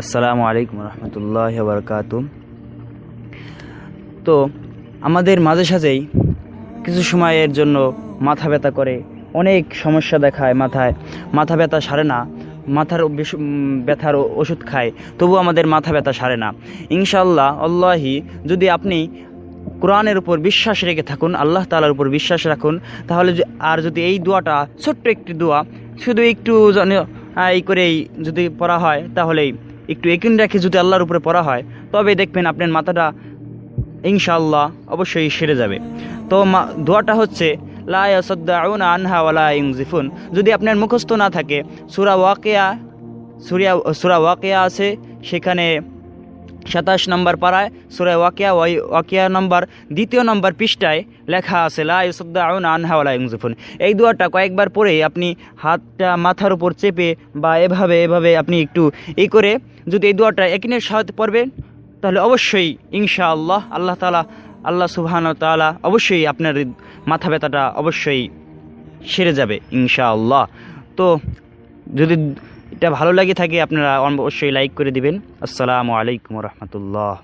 আসসালামু আলাইকুম রহমতুল্লাহ বরকাত তো আমাদের মাঝে সাঝেই কিছু সময়ের জন্য মাথা ব্যথা করে, অনেক সমস্যা দেখায় মাথায়। মাথা ব্যথা সারে না, মাথার ব্যথার ওষুধ খায় তবু আমাদের মাথা ব্যথা সারে না। ইনশাল্লাহ আল্লাহি, যদি আপনি কোরআনের উপর বিশ্বাস রেখে থাকুন, আল্লাহ তালার উপর বিশ্বাস রাখুন, তাহলে আর যদি এই দোয়াটা, ছোট্ট একটি দোয়া, শুধু একটু এই করেই যদি পড়া হয়, তাহলেই একটু একিন রেখে যদি আল্লাহর উপরে পড়া হয়, তবে দেখবেন আপনার মাথাটা ইনশাল্লাহ অবশ্যই সেরে যাবে। তো দোয়াটা হচ্ছে, লা ইয়াসাদ্দাউনা আনহা ওয়ালা ইংজিফুন যদি আপনার মুখস্থ না থাকে, সুরা ওয়াকেয়া, সুরিয়া, সুরা ওয়াকেয়া আছে, সেখানে সাতাশ নম্বর পাড়ায় সুরায় ওয়াকিয়া, ওয়াই, ওয়াকিয়া নম্বর, দ্বিতীয় নম্বর পৃষ্ঠায় লেখা আছে, লা ইউসাদ্দাউনা আনহা ওয়ালা ইউনজিফুন। এই দোয়াটা কয়েকবার পরে আপনি হাতটা মাথার উপর চেপে বা এভাবে এভাবে আপনি একটু এই করে যদি এই দোয়াটা একিনের সাথে পড়বেন তাহলে অবশ্যই ইনশাআল্লাহ আল্লাহ তালা আল্লাহ সুবহান তাআলা অবশ্যই আপনার মাথা ব্যথাটা অবশ্যই সেরে যাবে ইনশাআল্লাহ। তো যদি এটা ভালো লাগে থাকে আপনারা অবশ্যই লাইক করে দিবেন। আসসালামু আলাইকুম রহমতুল্লাহ।